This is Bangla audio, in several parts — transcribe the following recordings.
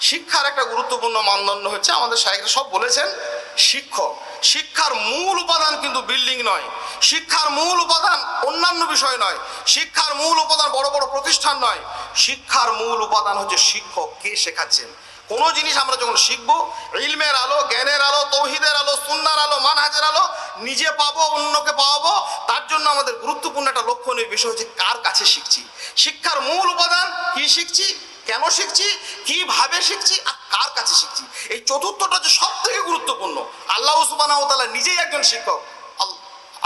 শিক্ষার একটা গুরুত্বপূর্ণ মানদণ্ড হচ্ছে, আমাদের সাহেবরা সব বলেছেন, শিক্ষক। শিক্ষার মূল উপাদান কিন্তু বিল্ডিং নয়। শিক্ষার মূল উপাদান অন্যান্য বিষয় নয়। শিক্ষার মূল উপাদান বড় বড় প্রতিষ্ঠান নয়। শিক্ষার মূল উপাদান হচ্ছে শিক্ষক, কে শেখাচ্ছেন? কোনো জিনিস আমরা যখন শিখব, ইলমের আলো, জ্ঞানের আলো, তৌহিদের আলো, সুন্নার আলো, মানহাজের আলো, নিজে পাবো, অন্যকে পাওয়াবো, তার জন্য আমাদের গুরুত্বপূর্ণ একটা লক্ষণীয় বিষয় হচ্ছে কার কাছে শিখছি? শিক্ষার মূল উপাদান কি শিখছি? কেন শিখছি? কীভাবে শিখছি? আর কার কাছে শিখছি? এই চতুর্থটা হচ্ছে সব থেকে গুরুত্বপূর্ণ, আল্লাহ তালা নিজেই একজন শিক্ষক।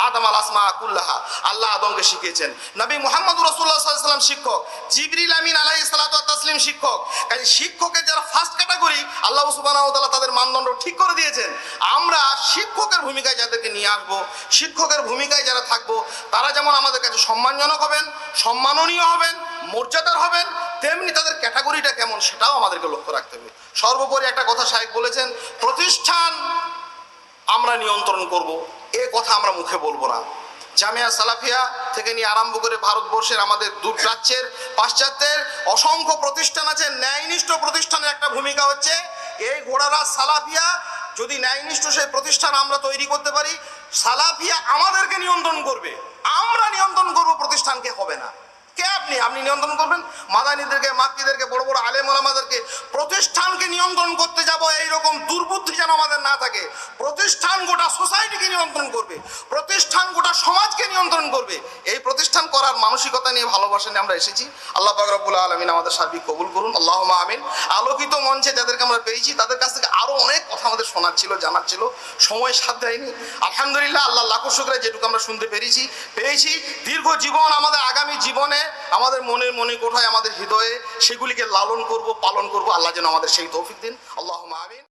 আদম আল আসমা কুল্লাহা, আল্লাহ আদমকে শিখিয়েছেন। নবী মোহাম্মদ রসুল্লাহ সাল্লাম শিক্ষক, জিবরিল আমিন আলাই সালাত তাসলিম শিক্ষক। কাজে শিক্ষকের যারা ফার্স্ট ক্যাটাগরি আল্লাহ সুবাহ তাদের মানদণ্ড ঠিক করে দিয়েছেন। আমরা শিক্ষকের ভূমিকায় যাদেরকে নিয়ে আসব, শিক্ষকের ভূমিকায় যারা থাকব, তারা যেমন আমাদের কাছে সম্মানজনক হবেন, সম্মাননীয় হবেন, মর্যাদার হবেন তেমনি তাদের ক্যাটাগরিটা কেমন সেটাও আমাদেরকে লক্ষ্য রাখতে হবে। সর্বোপরি একটা কথা সাহেব বলেছেন, প্রতিষ্ঠান আমরা নিয়ন্ত্রণ করব, এ কথা আমরা মুখে বলব না। জামিয়া সালাফিয়া থেকে নিয়ে আরম্ভ করে ভারতবর্ষের আমাদের দূর প্রাচ্যের পাশ্চাত্যের অসংখ্য প্রতিষ্ঠান আছে। ন্যায়নিষ্ঠ প্রতিষ্ঠানের একটা ভূমিকা হচ্ছে, এই ঘোড়ারা সালাফিয়া, যদি ন্যায়নিষ্ঠ সেই প্রতিষ্ঠান আমরা তৈরি করতে পারি, সালাফিয়া আমাদেরকে নিয়ন্ত্রণ করবে। আমরা নিয়ন্ত্রণ করব, প্রতিষ্ঠানকে হবে না। কে আপনি? আপনি নিয়ন্ত্রণ করবেন? মাদানিদেরকে, মাতৃদেরকে, বড় বড় আলেম আলামাদেরকে প্রতিষ্ঠানকে নিয়ন্ত্রণ করতে যাব। এইরকম দুর্বুদ্ধি যেন আমাদের না থাকে। প্রতিষ্ঠান গোটা সোসাইটিকে নিয়ন্ত্রণ করবে। গোটা সমাজকে নিয়ন্ত্রণ করবে। এই প্রতিষ্ঠান করার মানসিকতা নিয়ে ভালোবাসা নিয়ে আমরা এসেছি। আল্লাহ রব্বুল আলমিন আমাদের সার্বিক কবুল করুন। আল্লাহ আমিন। আলোকিত মঞ্চে যাদেরকে আমরা পেয়েছি, তাদের কাছ থেকে আরও অনেক কথা আমাদের শোনার ছিল, জানার ছিল। সময় সাথ দেয়নি। আলহামদুলিল্লাহ, আল্লাহ লাখো শুক্রে যেটুকু আমরা শুনতে পেরেছি। পেয়েছি। দীর্ঘ জীবন আমাদের আগামী জীবনে আমাদের মনের মনে কোঠায় আমাদের হৃদয়ে সেগুলিকে লালন করব, পালন করব। আল্লাহ যেন আমাদের সেই তৌফিক দিন। আল্লাহ আমিন।